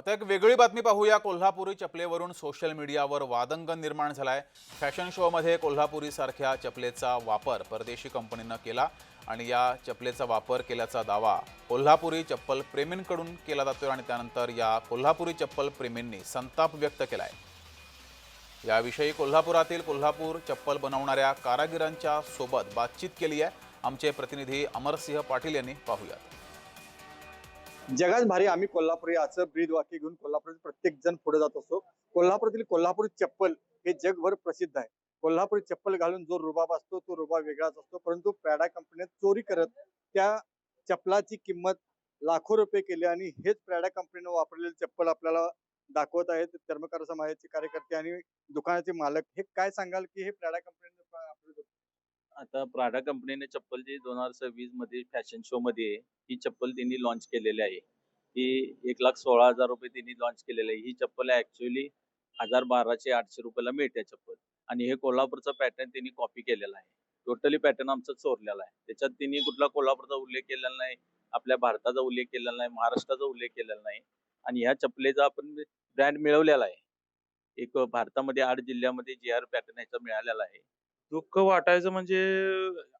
आता एक वेगळी बातमी पाहूया. कोल्हापुरी चपलेवरून सोशल मीडियावर वादंगन निर्माण झालाय. फॅशन शोमध्ये कोल्हापुरी सारख्या चपलेचा वापर परदेशी कंपनीनं केला आणि या चपलेचा वापर केल्याचा दावा कोल्हापुरी चप्पल प्रेमींकडून केला जातोय आणि त्यानंतर या कोल्हापुरी चप्पल प्रेमींनी संताप व्यक्त केलाय. याविषयी कोल्हापुरातील कोल्हापूर चप्पल बनवणाऱ्या कारागिरांच्या सोबत बातचीत केली आहे आमचे प्रतिनिधी अमरसिंह पाटील यांनी पाहूयात. जगात भारी आम्ही कोल्हापुरी असं ब्रीद वाक्य घेऊन कोल्हापूर प्रत्येक जण पुढे जात असतो कोल्हापुरातील कोल्हापुरी चप्पल हे जगभर प्रसिद्ध आहे. कोल्हापुरी चप्पल घालून जो रुबाब असतो तो रुबाब वेगळाच असतो. परंतु पॅडा कंपनीने चोरी करत त्या चप्पलाची किंमत लाखो रुपये केली आणि हेच पॅडा कंपनीने वापरलेले चप्पल आपल्याला दाखवत आहेत. धर्मकार समाजाचे कार्यकर्ते आणि दुकानाचे मालक. हे काय सांगाल की हे पॅडा कंपनीने आता प्राडा कंपनीने चप्पल जी दोन हजार सव्वीसमध्ये फॅशन शो मध्ये ही चप्पल त्यांनी लॉन्च केलेली आहे. ही एक लाख सोळा हजार रुपये त्यांनी लॉन्च केलेली आहे. ही चप्पल ऍक्च्युअली हजार बाराशे आठशे रुपयाला मिळते चप्पल. आणि हे कोल्हापूरचा पॅटर्न त्यांनी कॉपी केलेला आहे. टोटली पॅटर्न आमचा चोरलेला आहे. त्याच्यात त्यांनी कुठला कोल्हापूरचा उल्लेख केलेला नाही आपल्या भारताचा उल्लेख केलेला नाही महाराष्ट्राचा उल्लेख केलेला नाही. आणि ह्या चप्पलेचा आपण ब्रँड मिळवलेला आहे. एक भारतामध्ये आठ जिल्ह्यामध्ये जी आर पॅटर्न ह्याचा मिळालेला आहे. दुःख वाटायचं म्हणजे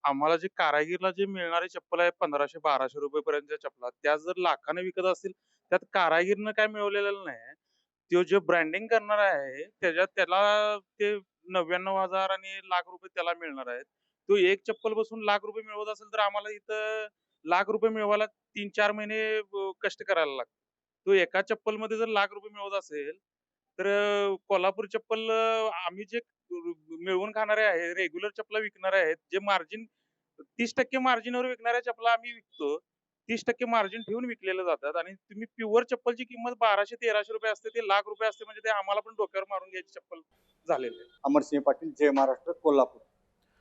आम्हाला जे कारागीरला जे मिळणारी चप्पल आहे पंधराशे बाराशे रुपये पर्यंतच्या चप्पला त्या जर लाखाने विकत असतील त्यात कारागीरनं काय मिळवलेलं नाही. तो जे ब्रँडिंग करणार आहे त्याच्यात त्याला ते नव्याण्णव हजार आणि लाख रुपये त्याला मिळणार आहेत. तो एक चप्पल बसून लाख रुपये मिळवत असेल तर आम्हाला इथं लाख रुपये मिळवायला तीन चार महिने कष्ट करायला लागतात. तो एका चप्पलमध्ये जर लाख रुपये मिळवत असेल तर कोल्हापूर चप्पल आम्ही जे मिळवून खाणारे आहे रेग्युलर चपला विकणारे आहेत जे मार्जिन तीस टक्के मार्जिनवर विकणाऱ्या चपला आम्ही विकतो. तीस टक्के मार्जिन ठेवून विकलेल्या जातात आणि तुम्ही प्युअर चप्पलची किंमत बाराशे तेराशे रुपये असते ते लाख रुपये असते म्हणजे ते आम्हाला पण डोक्यावर मारून घ्यायची चप्पल झालेली आहे. अमरसिंह पाटील जय महाराष्ट्र कोल्हापूर.